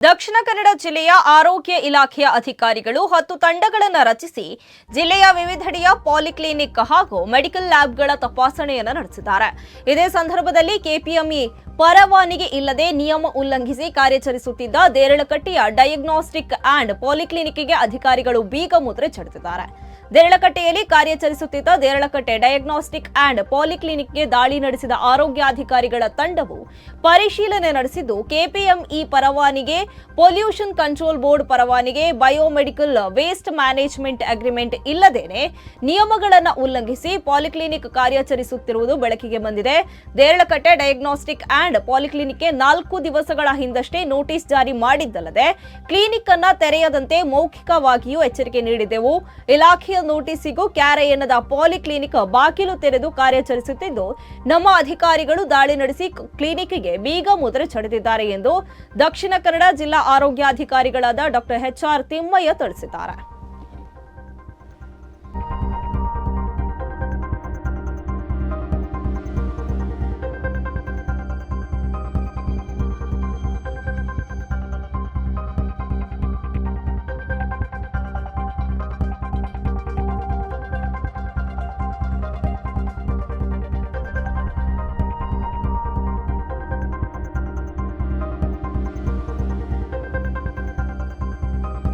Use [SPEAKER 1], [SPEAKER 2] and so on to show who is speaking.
[SPEAKER 1] ದಕ್ಷಿಣ ಕನ್ನಡ ಜಿಲ್ಲೆಯ ಆರೋಗ್ಯ ಇಲಾಖೆಯ ಅಧಿಕಾರಿಗಳು ಹತ್ತು ತಂಡಗಳನ್ನು ರಚಿಸಿ ಜಿಲ್ಲೆಯ ವಿವಿಧೆಡೆಯ ಪಾಲಿಕ್ಲಿನಿಕ್ ಹಾಗೂ ಮೆಡಿಕಲ್ ಲ್ಯಾಬ್ಗಳ ತಪಾಸಣೆಯನ್ನು ನಡೆಸಿದ್ದಾರೆ. ಇದೇ ಸಂದರ್ಭದಲ್ಲಿ ಕೆಪಿಎಂಇ ಪರವಾನಿಗೆ ಇಲ್ಲದೆ ನಿಯಮ ಉಲ್ಲಂಘಿಸಿ ಕಾರ್ಯಾಚರಿಸುತ್ತಿದ್ದ ದೇರಳಕಟ್ಟೆಯ ಡಯಾಗ್ನೋಸ್ಟಿಕ್ ಆಂಡ್ ಪಾಲಿಕ್ಲಿನಿಕ್ಗೆ ಅಧಿಕಾರಿಗಳು ಬೀಗ ಮುದ್ರೆ ಚಡಿಸಿದ್ದಾರೆ ದೇರಳಕಟ್ಟೆಯಲ್ಲಿ ಕಾರ್ಯಾಚರಿಸುತ್ತಿದ್ದ ದೇರಳಕಟ್ಟೆ ಡಯಾಗ್ನೋಸ್ಟಿಕ್ ಅಂಡ್ ಪಾಲಿಕ್ಲಿನಿಕ್ಗೆ ದಾಳಿ ನಡೆಸಿದ ಆರೋಗ್ಯಾಧಿಕಾರಿಗಳ ತಂಡವು ಪರಿಶೀಲನೆ ನಡೆಸಿದ್ದು, ಕೆಪಿಎಂಇ ಪರವಾನಿಗೆ ಪೊಲ್ಯೂಷನ್ ಕಂಟ್ರೋಲ್ ಬೋರ್ಡ್ ಪರವಾನಿಗೆ ಬಯೋಮೆಡಿಕಲ್ ವೇಸ್ಟ್ ಮ್ಯಾನೇಜ್ಮೆಂಟ್ ಅಗ್ರಿಮೆಂಟ್ ಇಲ್ಲದೇನೆ ನಿಯಮಗಳನ್ನು ಉಲ್ಲಂಘಿಸಿ ಪಾಲಿಕ್ಲಿನಿಕ್ ಕಾರ್ಯಾಚರಿಸುತ್ತಿರುವುದು ಬೆಳಕಿಗೆ ಬಂದಿದೆ. ದೇರಳಕಟ್ಟೆ ಡಯಾಗ್ನೋಸ್ಟಿಕ್ ಅಂಡ್ ಪಾಲಿಕ್ಲಿನಿಕ್ಗೆ ನಾಲ್ಕು ದಿವಸಗಳ ಹಿಂದಷ್ಟೇ ನೋಟಿಸ್ ಜಾರಿ ಮಾಡಿದ್ದಲ್ಲದೆ, ಕ್ಲಿನಿಕ್ ಅನ್ನು ತೆರೆಯದಂತೆ ಮೌಖಿಕವಾಗಿಯೂ ಎಚ್ಚರಿಕೆ ನೀಡಿದೆವು ಇಲಾಖೆಯ ನೋಟಿಸಿಗೂ ಕ್ಯಾರೆ ಎನ್ನದ ಪಾಲಿಕ್ಲಿನಿಕ್ ಬಾಗಿಲು ತೆರೆದು ಕಾರ್ಯಾಚರಿಸುತ್ತಿದ್ದು, ನಮ್ಮ ಅಧಿಕಾರಿಗಳು ದಾಳಿ ನಡೆಸಿ ಕ್ಲಿನಿಕ್ಗೆ ಬೀಗ ಮುದ್ರೆ ಚಡಿದಿದ್ದಾರೆ ಎಂದು ದಕ್ಷಿಣ ಕನ್ನಡ ಜಿಲ್ಲಾ ಆರೋಗ್ಯಾಧಿಕಾರಿಗಳಾದ ಡಾಕ್ಟರ್ ಎಚ್ಆರ್ ತಿಮ್ಮಯ್ಯ ತಿಳಿಸಿದ್ದಾರೆ.